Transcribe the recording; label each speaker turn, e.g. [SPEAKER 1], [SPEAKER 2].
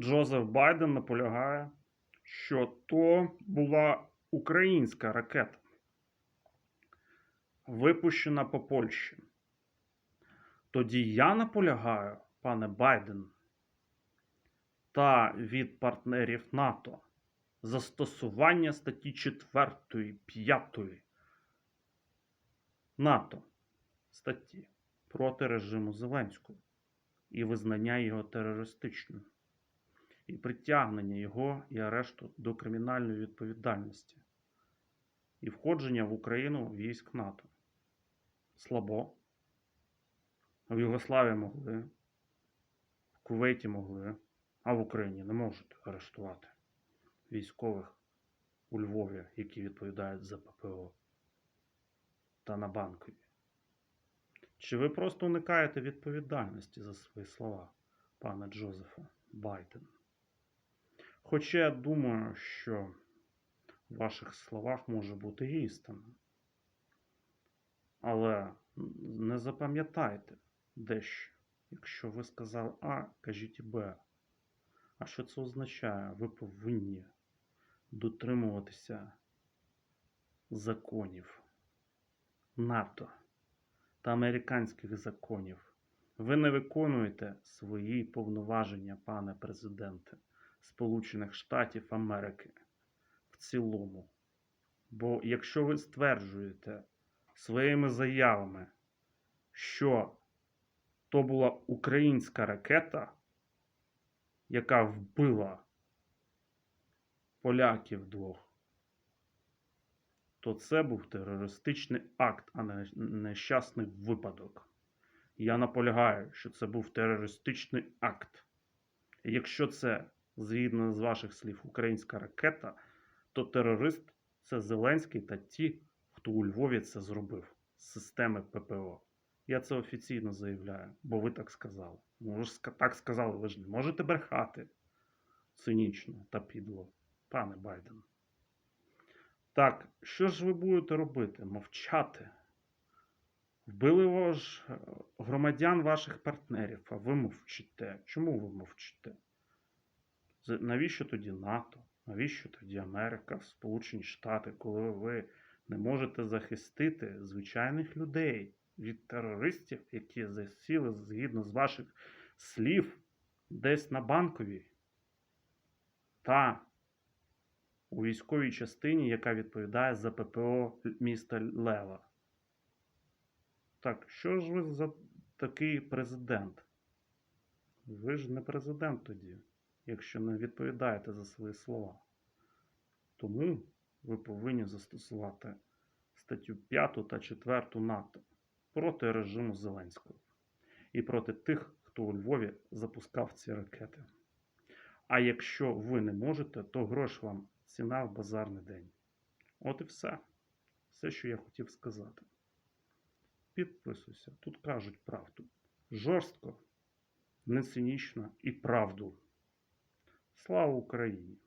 [SPEAKER 1] Джозеф Байден наполягає, що то була українська ракета, випущена по Польщі. Тоді я наполягаю, пане Байден, та від партнерів НАТО застосування статті 4, 5 НАТО статті проти режиму Зеленського і визнання його терористичним, і притягнення його і арешту до кримінальної відповідальності, і входження в Україну військ НАТО. Слабо. В Югославії могли, в Кувейті могли, а в Україні не можуть арештувати військових у Львові, які відповідають за ППО та на банкові. Чи ви просто уникаєте відповідальності за свої слова, пане Джозефе Байден? Хоча я думаю, що в ваших словах може бути істина. Але не запам'ятайте дещо. Якщо ви сказали А, кажіть Б. А що це означає? Ви повинні дотримуватися законів НАТО та американських законів. Ви не виконуєте свої повноваження, пане президенте Сполучених Штатів Америки в цілому. Бо якщо ви стверджуєте своїми заявами, що то була українська ракета, яка вбила поляків двох, то це був терористичний акт, а не нещасний випадок. Я наполягаю, що це був терористичний акт. Якщо це, згідно з ваших слів, українська ракета, то терорист це Зеленський та ті, хто у Львові це зробив з системи ППО. Я це офіційно заявляю, бо ви так сказали. Ну, ж так сказали, ви ж не можете брехати цинічно та підло, пане Байден. Так, що ж ви будете робити? Мовчати? Вбили ваш е, громадян ваших партнерів, а ви мовчите. Чому ви мовчите? Навіщо тоді НАТО? Навіщо тоді Америка, Сполучені Штати, коли ви не можете захистити звичайних людей від терористів, які засіли згідно з ваших слів десь на банковій та у військовій частині, яка відповідає за ППО міста Лева. Так, що ж ви за такий президент? Ви ж не президент тоді, якщо не відповідаєте за свої слова. Тому ви повинні застосувати статтю 5 та 4 НАТО проти режиму Зеленського і проти тих, хто у Львові запускав ці ракети. А якщо ви не можете, то грош вам ціна в базарний день. От і все. Все, що я хотів сказати. Підписуйся, тут кажуть правду. Жорстко, не цинічно і правду. Слава Україні!